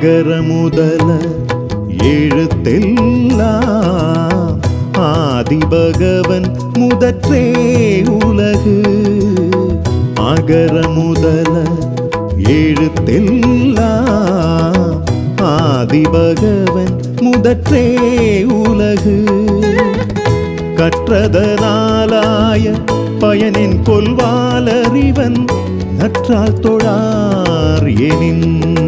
அகர முதல எழுத்தெல்லாம் ஆதிபகவன் முதற்றே உலகு. அகர முதல எழுத்தெல்லாம் ஆதிபகவன் முதற்றே உலகு. கற்றதனாலாய பயனின் கொல்வாலறிவன் நற்றால் தொழார் எனின்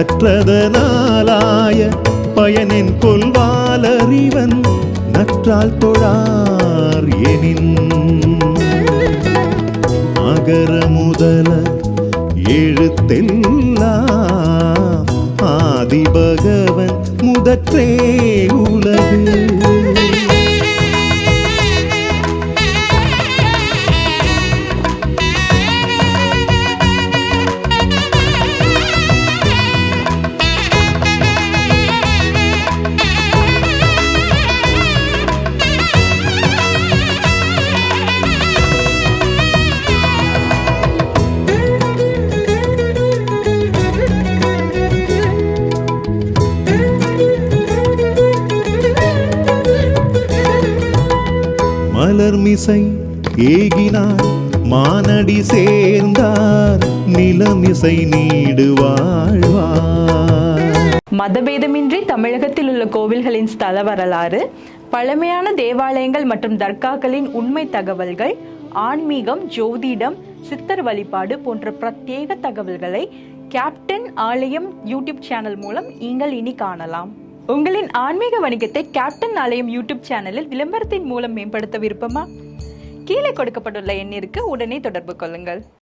கற்றதனாலாய பயனின் கொள்வாலறிவன் நற்றால் தொழார் எனின். அகர முதல எழுத்தெல்லாம் ஆதிபகவன் முதற்றே உலகு. மலர்மிசை ஏகினார் மானடி சேர்ந்தார் நிலமிசை நீடு வாழ்வார். மதபேதமின்றி தமிழகத்தில் உள்ள கோவில்களின் ஸ்தல வரலாறு பழமையான தேவாலயங்கள் மற்றும் தர்காக்களின் உண்மை தகவல்கள் ஆன்மீகம் ஜோதிடம் சித்தர் வழிபாடு போன்ற பிரத்யேக தகவல்களை கேப்டன் ஆலயம் யூடியூப் சேனல் மூலம் நீங்கள் இனி காணலாம். உங்களின் ஆன்மீக வணிகத்தை கேப்டன் ஆலயம் யூடியூப் சேனலில் விளம்பரத்தின் மூலம் மேம்படுத்த விருப்பமா? கீழே கொடுக்கப்பட்டுள்ள எண்ணிற்கு உடனே தொடர்பு கொள்ளுங்கள்.